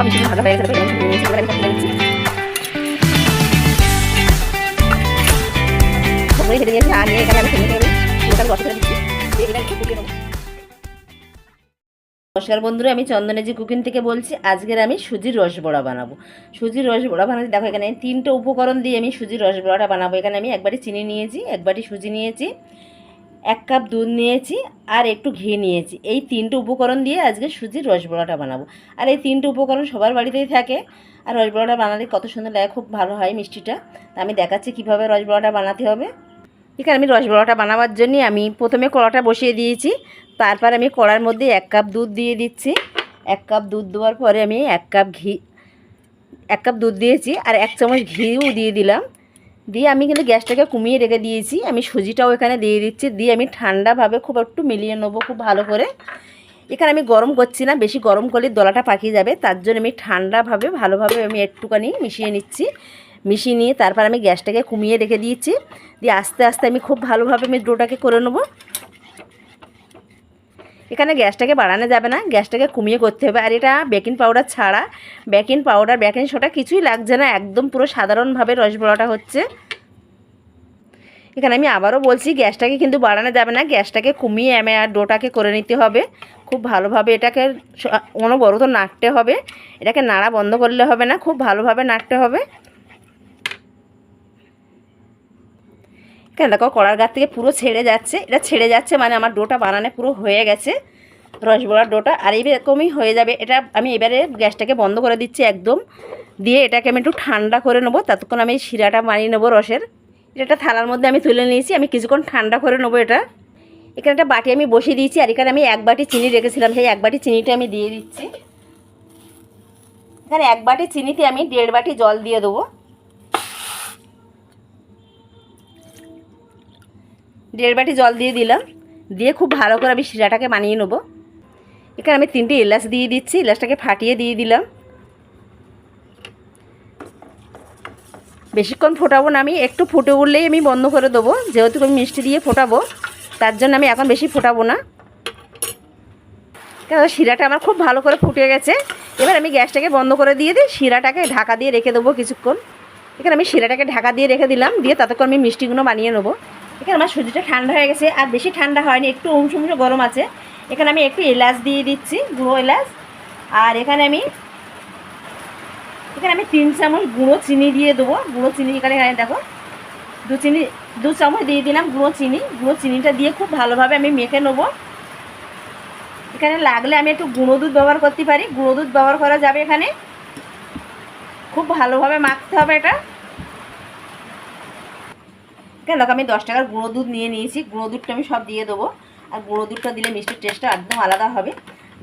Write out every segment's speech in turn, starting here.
সব হয়ে গেছে নিয়েছি আর নিয়ে এখানে আমি পুরোটা রসে করে দিচ্ছি একটু নমস্কার বন্ধুরা, আমি চন্দনেজি কুকিং থেকে বলছি, আজকের আমি সুজির রসবড়া বানাবো। সুজির রসবড়া বানাতে, দেখো এখানে তিনটে উপকরণ দিয়ে আমি সুজির রসবড়াটা বানাবো। এখানে আমি একবারই চিনি নিয়েছি, একবারই সুজি নিয়েছি। এক কাপ দুধ নিয়েছি আর একটু ঘি নিয়েছি। এই তিনটে উপকরণ দিয়ে আজকে সুজির রসবড়াটা বানাবো। আর এই তিনটে উপকরণ সবার বাড়িতেই থাকে। আর রসবড়াটা বানালে কত সুন্দর লাগে, খুব ভালো হয় মিষ্টিটা। তা আমি দেখাচ্ছি কীভাবে রসবড়াটা বানাতে হবে। এখানে আমি রসবড়াটা বানাবার জন্য আমি প্রথমে কড়াটা বসিয়ে দিয়েছি। তারপর আমি কড়ার মধ্যে এক কাপ দুধ দিয়ে দিচ্ছি। এক কাপ দুধ দেওয়ার পরে আমি এক কাপ ঘি, এক কাপ দুধ দিয়েছি। আর এক চামচ ঘিও দিয়ে দিলাম। দিয়ে আমি কিন্তু গ্যাসটাকে কমিয়ে রেখে দিয়েছি। আমি সুজিটাও এখানে দিয়ে দিচ্ছি। দিয়ে আমি ঠান্ডাভাবে খুব একটু মিলিয়ে নেব খুব ভালো করে। এখানে আমি গরম করছি না, বেশি গরম করলে দলাটা পাকিয়ে যাবে। তার জন্য আমি ঠান্ডাভাবে, ভালোভাবে আমি একটুখানি মিশিয়ে নিচ্ছি। মিশিয়ে নিয়ে তারপর আমি গ্যাসটাকে কমিয়ে রেখে দিয়েছি। দিয়ে আস্তে আস্তে আমি খুব ভালোভাবে আমি ডোটাকে করে নেব। এখানে গ্যাসটাকে বাড়ানো যাবে না, গ্যাসটাকে কমিয়ে করতে হবে। আর এটা বেকিং পাউডার ছাড়া বেকিং পাউডার বেকিং সোডা কিছুই লাগছে না, একদম পুরো সাধারণভাবে রসবড়াটা হচ্ছে। এখানে আমি আবারও বলছি, গ্যাসটাকে কিন্তু বাড়ানো যাবে না, গ্যাসটাকে কমিয়ে আমি আর ডোটাকে করে নিতে হবে। খুব ভালোভাবে এটাকে অনবরত নাড়তে হবে। এটাকে নাড়া বন্ধ করলে হবে না, খুব ভালোভাবে নাড়তে হবে। কেন দেখো, কড়ার গাছ থেকে পুরো ছেড়ে যাচ্ছে। এটা ছেড়ে যাচ্ছে মানে আমার ডোটা বানানো পুরো হয়ে গেছে, রসগোল্লার ডোটা। আর এইরকমই হয়ে যাবে। এটা আমি এবারে গ্যাসটাকে বন্ধ করে দিচ্ছি একদম। দিয়ে এটাকে আমি একটু ঠান্ডা করে নেব। ততক্ষণ আমি শিরাটা মানিয়ে নেব রসের। এটা থালার মধ্যে আমি তুলে নিয়েছি। আমি কিছুক্ষণ ঠান্ডা করে নেব এটা। এখানে একটা বাটি আমি বসিয়ে দিয়েছি। আর এখানে আমি এক বাটি চিনি রেখেছিলাম। সেই এক বাটি চিনিটা আমি দিয়ে দিচ্ছি। এখানে এক বাটি চিনিতে আমি দেড় বাটি জল দিয়ে দেবো। দেড় বাটি জল দিয়ে দিলাম। দিয়ে খুব ভালো করে আমি শিরাটাকে বানিয়ে নেব। এখানে আমি তিনটে এলাচ দিয়ে দিচ্ছি, এলাচটাকে ফাটিয়ে দিয়ে দিলাম। বেশিক্ষণ ফোটাবো না আমি, একটু ফুটে উঠলেই আমি বন্ধ করে দেবো। যেহেতু আমি মিষ্টি দিয়ে ফোটাবো, তার জন্য আমি এখন বেশি ফোটাবো না। কেন শিরাটা আমার খুব ভালো করে ফুটে গেছে। এবার আমি গ্যাসটাকে বন্ধ করে দিয়ে দিই, শিরাটাকে ঢাকা দিয়ে রেখে দেবো কিছুক্ষণ। এখানে আমি শিরাটাকে ঢাকা দিয়ে রেখে দিলাম, দিয়ে ততক্ষণ আমি মিষ্টিগুলো বানিয়ে নেব। এখানে আমার সুজিটা ঠান্ডা হয়ে গেছে, আর বেশি ঠান্ডা হয়নি, একটু অংশ গরম আছে। এখানে আমি একটু এলাচ দিয়ে দিচ্ছি, গুঁড়ো এলাচ। আর এখানে আমি এখানে আমি তিন চামচ গুঁড়ো চিনি দিয়ে দেবো। গুঁড়ো চিনি এখানে এখানে দেখো। দু চিনি, দু চামচ দিয়ে দিলাম গুঁড়ো চিনি। গুঁড়ো চিনিটা দিয়ে খুব ভালোভাবে আমি মেখে নেব। এখানে লাগলে আমি একটু গুঁড়ো দুধ ব্যবহার করতে পারি। গুঁড়ো দুধ ব্যবহার করা যাবে এখানে। খুব ভালোভাবে মাখতে হবে এটা। কেন দেখো আমি দশ টাকার গুঁড়ো দুধ নিয়ে নিয়েছি। গুঁড়ো দুধটা আমি সব দিয়ে দেবো। আর গুঁড়ো দুধটা দিলে মিষ্টির টেস্টটা একদম আলাদা হবে।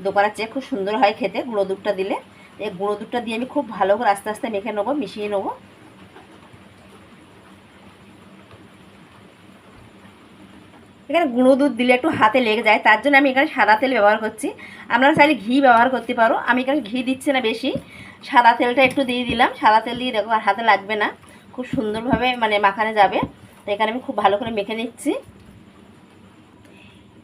দোকানের চেয়ে খুব সুন্দর হয় খেতে গুঁড়ো দুধটা দিলে। এই গুঁড়ো দুধটা দিয়ে আমি খুব ভালো করে আস্তে আস্তে মেখে নেব, মিশিয়ে নেব। এখানে গুঁড়ো দুধ দিলে একটু হাতে লেগে যায়, তার জন্য আমি এখানে সাদা তেল ব্যবহার করছি। আপনারা চাইলে ঘি ব্যবহার করতে পারো। আমি এখানে ঘি দিচ্ছি না বেশি। সাদা তেলটা একটু দিয়ে দিলাম। সাদা তেল দিয়ে দেখো আর হাতে লাগবে না। খুব সুন্দরভাবে মানে মাখানে যাবে। তো এখানে আমি খুব ভালো করে মেখে নিচ্ছি।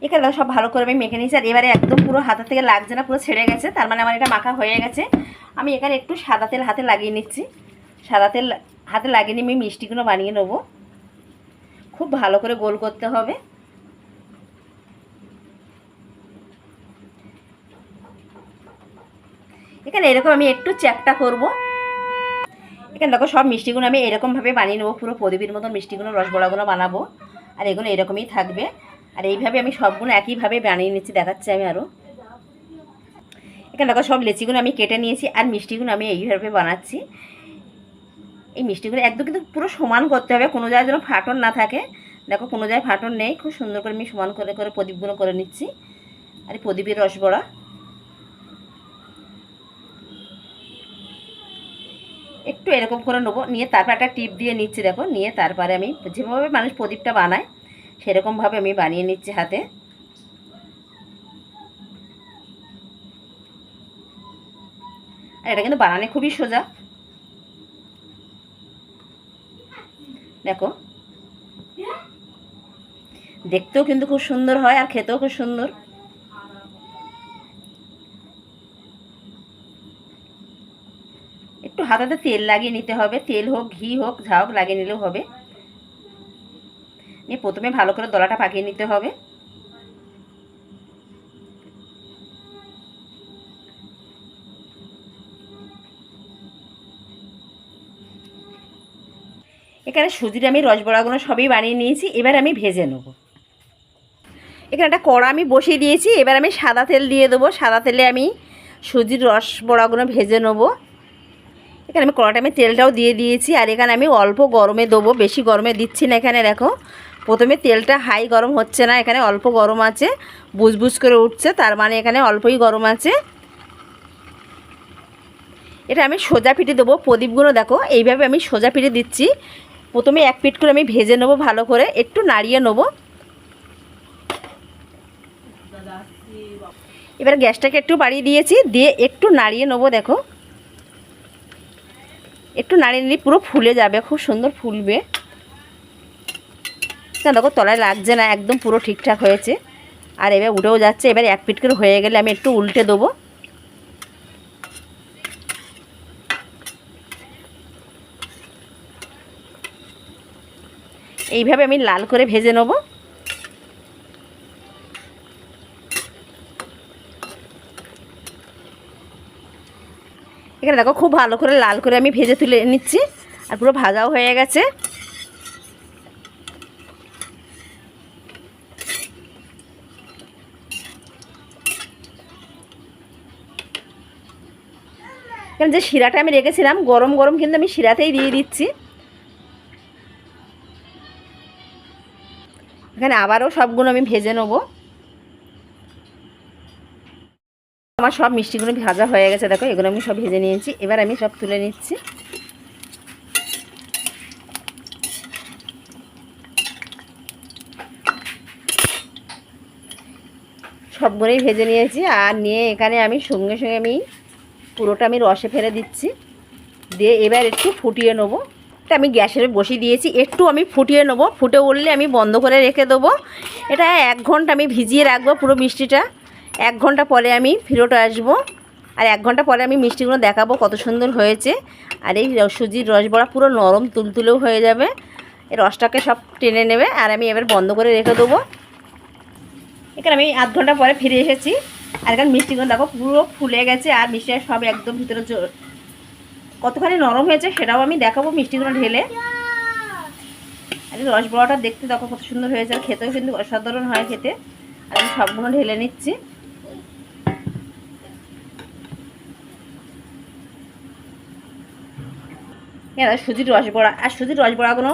এখানে সব ভালো করে আমি মেখে নিচ্ছি আর এবারে একদম পুরো হাতে থেকে লাগছে না, পুরো ছেড়ে গেছে। তার মানে আমার এটা মাখা হয়ে গেছে। আমি এখানে একটু সাদা তেল হাতে লাগিয়ে নিচ্ছি। সাদা তেল হাতে লাগিয়ে নিয়ে আমি মিষ্টিগুলো বানিয়ে নেব। খুব ভালো করে গোল করতে হবে। এখানে এরকম আমি একটু চ্যাপটা করব। এখানে দেখো, সব মিষ্টিগুলো আমি এরকমভাবে বানিয়ে নেব, পুরো প্রদীপের মতন মিষ্টিগুলো, রসগোল্লাগুলো বানাবো। আর এগুলো এরকমই থাকবে। আর এইভাবে আমি সবগুলো একইভাবে বানিয়ে নিচ্ছি, দেখাচ্ছি আমি আরও এখানে দেখো, সব লেচিগুলো আমি কেটে নিয়েছি আর মিষ্টিগুলো আমি এইভাবে বানাচ্ছি। এই মিষ্টিগুলো একদম কিন্তু পুরো সমান করতে হবে, কোনো জায়গায় যেন ফাটন না থাকে। দেখো, কোনো জায়গায় ফাটন নেই, খুব সুন্দর করে আমি সমান করে করে প্রদীপগুলো করে নিচ্ছি। আর প্রদীপের রসবড়া একটু এরকম করে নেব। নিয়ে তারপর একটা টিপ দিয়ে নিচ্ছি, দেখো। নিয়ে তারপরে আমি যেভাবে মানুষ প্রদীপটা বানায়, সেরকমভাবে আমি বানিয়ে নিচ্ছি হাতে। আর এটা কিন্তু বানানো খুবই সোজা। দেখো। দেখতেও কিন্তু খুব সুন্দর হয় আর খেতেও খুব সুন্দর। হাতাতে তেল লাগিয়ে নিতে হবে। তেল হোক, ঘি হোক, যা হোক লাগিয়ে নিলেও হবে। নিয়ে প্রথমে ভালো করে দলাটা পাকিয়ে নিতে হবে। এখানে সুজির আমি রসবড়াগুলো সবই বানিয়ে নিয়েছি। এবার আমি ভেজে নেব। এখানে একটা কড়া আমি বসিয়ে দিয়েছি। এবার আমি সাদা তেল দিয়ে দেবো। সাদা তেলে আমি সুজির রস বড়াগুলো ভেজে নেব। এখানে আমি কড়াটা আমি তেলটাও দিয়ে দিয়েছি, আর এখানে আমি অল্প গরমে দেবো, বেশি গরমে দিচ্ছি না এখানে, দেখো। প্রথমে তেলটা হাই গরম হচ্ছে না, এখানে অল্প গরম আছে, বুজবুজ করে উঠছে, তার মানে এখানে অল্পই গরম আছে। এটা আমি সোজা পিঠে দেবো, প্রদীপগুলো দেখো, এইভাবে আমি সোজা পিঠে দিচ্ছি। প্রথমে এক পিঠ করে আমি ভেজে নেব ভালো করে, একটু নাড়িয়ে নেব। এবার গ্যাসটাকে একটু বাড়িয়ে দিয়েছি, দিয়ে একটু নাড়িয়ে নেব, দেখো। একটু নাড়িয়ে নিলে পুরো ফুলে যাবে, খুব সুন্দর ফুলবে। দেখো, তলায় লাগছে না, একদম পুরো ঠিকঠাক হয়েছে। আর এবার উঠেও যাচ্ছে, এবার এক পিট করে হয়ে গেলে আমি একটু উল্টে দেবো। এইভাবে আমি লাল করে ভেজে নেব। এখানে দেখো খুব ভালো করে লাল করে আমি ভেজে তুলে নিচ্ছি, আর পুরো ভাজাও হয়ে গেছে। এখানে যে শিরাটা আমি রেখেছিলাম, গরম গরম কিন্তু আমি শিরাতেই দিয়ে দিচ্ছি। এখানে আবারও সবগুলো আমি ভেজে নেব। আমার সব মিষ্টিগুলো ভাজা হয়ে গেছে, দেখো, এগুলো আমি সব ভেজে নিয়েছি। এবার আমি সব তুলে নিচ্ছি। সবগুলোই ভেজে নিয়েছি, আর নিয়ে এখানে আমি সঙ্গে সঙ্গে আমি পুরোটা আমি রসে ফেলে দিচ্ছি। দিয়ে এবার একটু ফুটিয়ে নেব। এটা আমি গ্যাসের বসিয়ে দিয়েছি, একটু আমি ফুটিয়ে নেব। ফুটে উঠলে আমি বন্ধ করে রেখে দেবো। এটা এক ঘণ্টা আমি ভিজিয়ে রাখব পুরো মিষ্টিটা। এক ঘণ্টা পরে আমি ফেরত আসব। আর এক ঘণ্টা পরে আমি মিষ্টিগুলো দেখাবো কত সুন্দর হয়েছে। আর এই সুজির রস বড়া পুরো নরম তুলতুলেও হয়ে যাবে। এই রসটাকে সব টেনে নেবে আর আমি এবার বন্ধ করে রেখে দেবো। এখানে আমি আধ ঘণ্টা পরে ফিরে এসেছি। আর এখানে মিষ্টিগুলো দেখো পুরো ফুলে গেছে আর মিষ্টিটা সব একদম ভিতরে কতখানি নরম হয়েছে সেটাও আমি দেখাবো মিষ্টিগুলো ঢেলে। আর এই রস বড়াটা দেখতে দেখো কত সুন্দর হয়েছে। আর খেতেও কিন্তু অসাধারণ হয় খেতে। আর আমি সবগুলো ঢেলে নিচ্ছি। হ্যাঁ সুজির রস বড়া, আর সুজির রস বড়াগুলো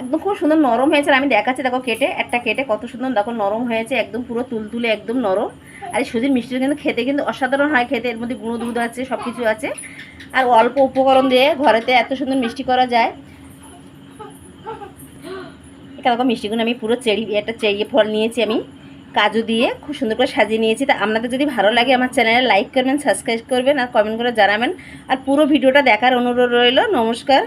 একদম খুব সুন্দর নরম হয়েছে আমি দেখাচ্ছি দেখো কেটে, একটা কেটে কত সুন্দর দেখো নরম হয়েছে, একদম পুরো তুলতুলে, একদম নরম। আর এই সুজির মিষ্টিটা কিন্তু খেতে কিন্তু অসাধারণ হয়, খেতে এর মধ্যে গুঁড়ো দুধ আছে সব কিছু আছে। আর অল্প উপকরণ দিয়ে ঘরেতে এত সুন্দর মিষ্টি করা যায়। এটা দেখো মিষ্টিগুলো আমি পুরো চেরি, একটা চেরিয়ে ফল নিয়েছি আমি। কাজু দিয়ে খুব সুন্দর করে সাজিয়ে নিয়েছি। তা আপনাদের যদি ভালো লাগে আমার চ্যানেলে লাইক করবেন সাবস্ক্রাইব করবেন আর কমেন্ট করে জানাবেন। আর পুরো ভিডিওটা দেখার অনুরোধ রইল। নমস্কার।